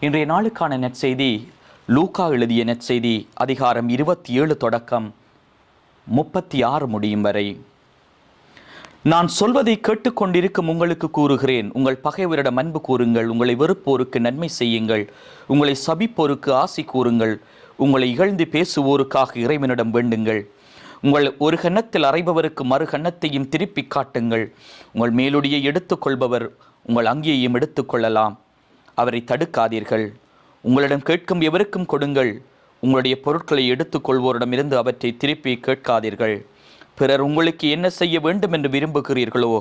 இன்றைய நாளுக்கான நற்செய்தி லூக்கா எழுதிய நற்செய்தி அதிகாரம் இருபத்தி ஏழு தொடக்கம் முப்பத்தி ஆறு முடியும் வரை. நான் சொல்வதை கேட்டுக்கொண்டிருக்கும் உங்களுக்கு கூறுகிறேன். உங்கள் பகைவரிடம் அன்பு கூறுங்கள். உங்களை வெறுப்போருக்கு நன்மை செய்யுங்கள். உங்களை சபிப்போருக்கு ஆசி கூறுங்கள். உங்களை இகழ்ந்து பேசுவோருக்காக இறைவனிடம் வேண்டுங்கள். உங்கள் ஒரு கன்னத்தில் அறைபவருக்கு மறு கன்னத்தையும் திருப்பி காட்டுங்கள். உங்கள் மேலுடைய எடுத்துக்கொள்பவர் உங்கள் அங்கேயும் எடுத்துக்கொள்ளலாம். அவரை தடுக்காதீர்கள். உங்களிடம் கேட்கும் எவருக்கும் கொடுங்கள். உங்களுடைய பொருட்களை எடுத்துக்கொள்வோரிடமிருந்து அவற்றை திருப்பி கேட்காதீர்கள். பிறர் உங்களுக்கு என்ன செய்ய வேண்டும் என்று விரும்புகிறீர்களோ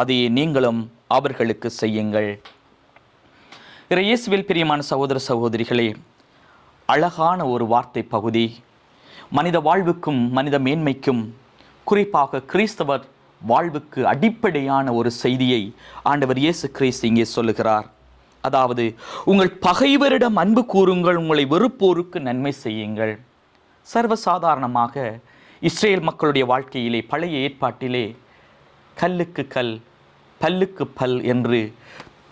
அதையே நீங்களும் அவர்களுக்கு செய்யுங்கள். இறை இயேசுவில் பிரியமான சகோதர சகோதரிகளே அழகான ஒரு வார்த்தை பகுதி. மனித வாழ்வுக்கும் மனித மேன்மைக்கும் குறிப்பாக கிறிஸ்தவர் வாழ்வுக்கு அடிப்படையான ஒரு செய்தியை ஆண்டவர் இயேசு கிறிஸ்து இங்கே சொல்லுகிறார். அதாவது உங்கள் பகைவரிடம் அன்பு கூறுங்கள் உங்களை வெறுப்போருக்கு நன்மை செய்யுங்கள். சர்வசாதாரணமாக இஸ்ரேல் மக்களுடைய வாழ்க்கையிலே பழைய ஏற்பாட்டிலே கல்லுக்கு கல் பல்லுக்கு பல் என்று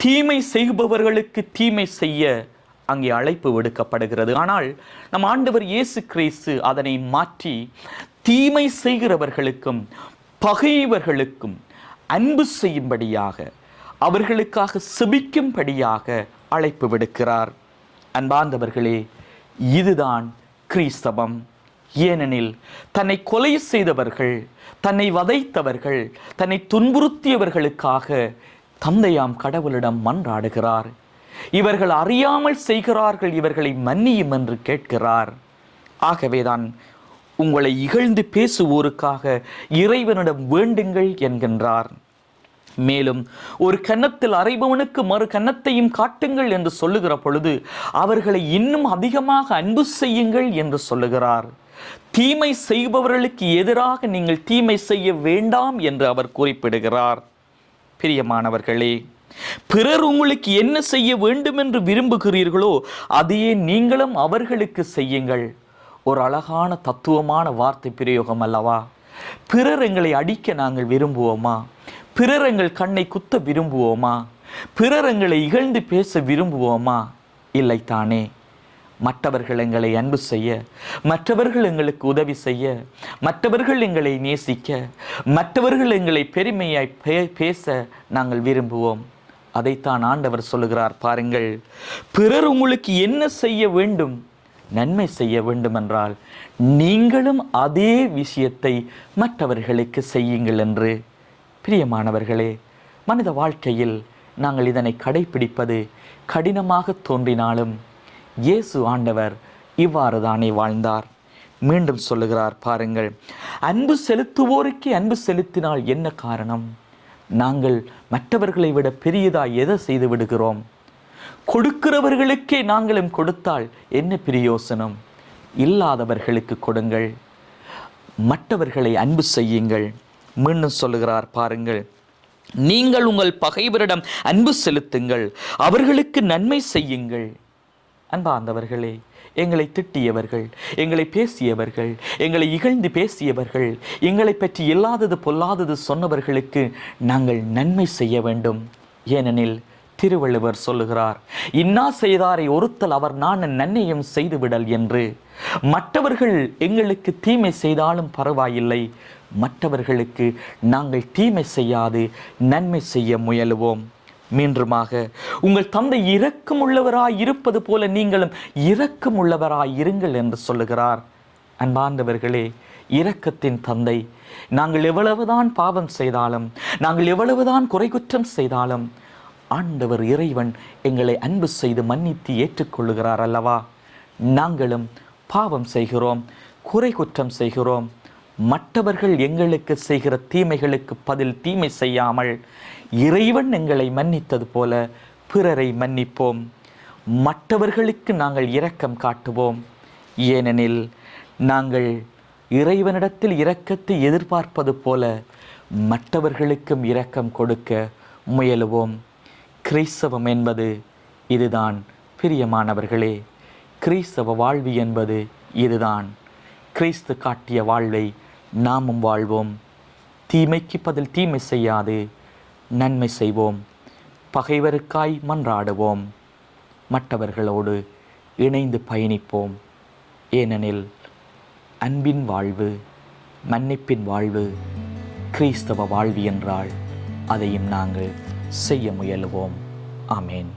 தீமை செய்பவர்களுக்கு தீமை செய்ய அங்கே அழைப்பு விடுக்கப்படுகிறது. ஆனால் நம் ஆண்டவர் இயேசு கிறிஸ்து அதனை மாற்றி தீமை செய்கிறவர்களுக்கும் பகைவர்களுக்கும் அன்பு செய்யும்படியாக அவர்களுக்காக செபிக்கும்படியாக அழைப்பு விடுக்கிறார். அன்பார்ந்தவர்களே இதுதான் கிறிஸ்தவம். ஏனெனில் தன்னை கொலை செய்தவர்கள் தன்னை வதைத்தவர்கள் தன்னை துன்புறுத்தியவர்களுக்காக தந்தையாம் கடவுளிடம் மன்றாடுகிறார். இவர்கள் அறியாமல் செய்கிறார்கள் இவர்களை மன்னியும் என்று கேட்கிறார். ஆகவேதான் உங்களை இகழ்ந்து பேசுவோருக்காக இறைவனிடம் வேண்டுங்கள் என்கின்றார். மேலும் ஒரு கன்னத்தில் அறைபவனுக்கு மறு கன்னத்தையும் காட்டுங்கள் என்று சொல்லுகிற பொழுது அவர்களை இன்னும் அதிகமாக அன்பு செய்யுங்கள் என்று சொல்லுகிறார். தீமை செய்பவர்களுக்கு எதிராக நீங்கள் தீமை செய்ய வேண்டாம் என்று அவர் குறிப்பிடுகிறார். பிரியமானவர்களே பிறர் உங்களுக்கு என்ன செய்ய வேண்டும் என்று விரும்புகிறீர்களோ அதையே நீங்களும் அவர்களுக்கு செய்யுங்கள். ஒரு அழகான தத்துவமான வார்த்தை பிரயோகம் அல்லவா? பிறர் எங்களை அடிக்க நாங்கள் விரும்புவோமா? பிறர் எங்கள் கண்ணை குத்த விரும்புவோமா? பிறர் எங்களை இகழ்ந்து பேச விரும்புவோமா? இல்லை தானே மற்றவர்கள் எங்களை அன்பு செய்ய மற்றவர்கள் எங்களுக்கு உதவி செய்ய மற்றவர்கள் எங்களை நேசிக்க மற்றவர்கள் எங்களை பெருமையாய் பே- பேச நாங்கள் விரும்புவோம். அதைத்தான் ஆண்டவர் சொல்லுகிறார் பாருங்கள். பிறர் உங்களுக்கு என்ன செய்ய வேண்டும்? நன்மை செய்ய வேண்டுமென்றால் நீங்களும் அதே விஷயத்தை மற்றவர்களுக்கு செய்யுங்கள் என்று. பிரியமானவர்களே மனித வாழ்க்கையில் நாங்கள் இதனை கடைபிடிப்பது கடினமாக தோன்றினாலும் இயேசு ஆண்டவர் இவ்வாறு தானே வாழ்ந்தார். மீண்டும் சொல்லுகிறார் பாருங்கள் அன்பு செலுத்துவோருக்கே அன்பு செலுத்தினால் என்ன காரணம்? நாங்கள் மற்றவர்களை விட பெரியதாக எதை செய்து விடுகிறோம்? கொடுக்கிறவர்களுக்கே நாங்களும் கொடுத்தால் என்ன பிரயோசனம்? இல்லாதவர்களுக்கு கொடுங்கள். மற்றவர்களை அன்பு செய்யுங்கள். மீண்டும் சொல்லுகிறார் பாருங்கள். நீங்கள் உங்கள் பகைவரிடம் அன்பு செலுத்துங்கள். அவர்களுக்கு நன்மை செய்யுங்கள். அன்பாந்தவர்களே எங்களை திட்டியவர்கள் எங்களை பேசியவர்கள் எங்களை இகழ்ந்து பேசியவர்கள் எங்களை பற்றி இல்லாதது பொல்லாதது சொன்னவர்களுக்கு நாங்கள் நன்மை செய்ய வேண்டும். ஏனெனில் திருவள்ளுவர் சொல்லுகிறார் இன்னா செய்தாரை ஒருத்தல் அவர் நான் நன்மையும் செய்துவிடல் என்று. மற்றவர்கள் எங்களுக்கு தீமை செய்தாலும் பரவாயில்லை. மற்றவர்களுக்கு நாங்கள் தீமை செய்யாது நன்மை செய்ய முயலுவோம். மீண்டுமாக உங்கள் தந்தை இரக்கமுள்ளவராய் இருப்பது போல நீங்களும் இரக்கமுள்ளவராய் இருங்கள் என்று சொல்லுகிறார். அன்பார்ந்தவர்களே இரக்கத்தின் தந்தை நாங்கள் எவ்வளவுதான் பாவம் செய்தாலும் நாங்கள் எவ்வளவுதான் குறை குற்றம் செய்தாலும் ஆண்டவர் இறைவன் எங்களை அன்பு செய்து மன்னித்து ஏற்றுக்கொள்ளுகிறார் அல்லவா? நாங்களும் பாவம் செய்கிறோம் குறை குற்றம் செய்கிறோம். மற்றவர்கள் எங்களுக்கு செய்கிற தீமைகளுக்கு பதில் தீமை செய்யாமல் இறைவன் எங்களை மன்னித்தது போல பிறரை மன்னிப்போம். மற்றவர்களுக்கு நாங்கள் இரக்கம் காட்டுவோம். ஏனெனில் நாங்கள் இறைவனிடத்தில் இரக்கத்தை எதிர்பார்ப்பது போல மற்றவர்களுக்கும் இரக்கம் கொடுக்க முயலுவோம். கிறிஸ்தவம் என்பது இதுதான். பிரியமானவர்களே கிறிஸ்தவ வாழ்வு என்பது இதுதான். கிறிஸ்து காட்டிய வாழ்வை நாமும் வாழ்வோம். தீமைக்கு பதில் தீமை செய்யாது. நன்மை செய்வோம். பகைவருக்காய் மன்றாடுவோம். மற்றவர்களோடு இணைந்து பயணிப்போம். ஏனெனில் அன்பின் வாழ்வு மன்னிப்பின் வாழ்வு கிறிஸ்தவ வாழ்வு என்றால் அதையும் நாங்கள் செய்ய முயலுவோம். ஆமேன்.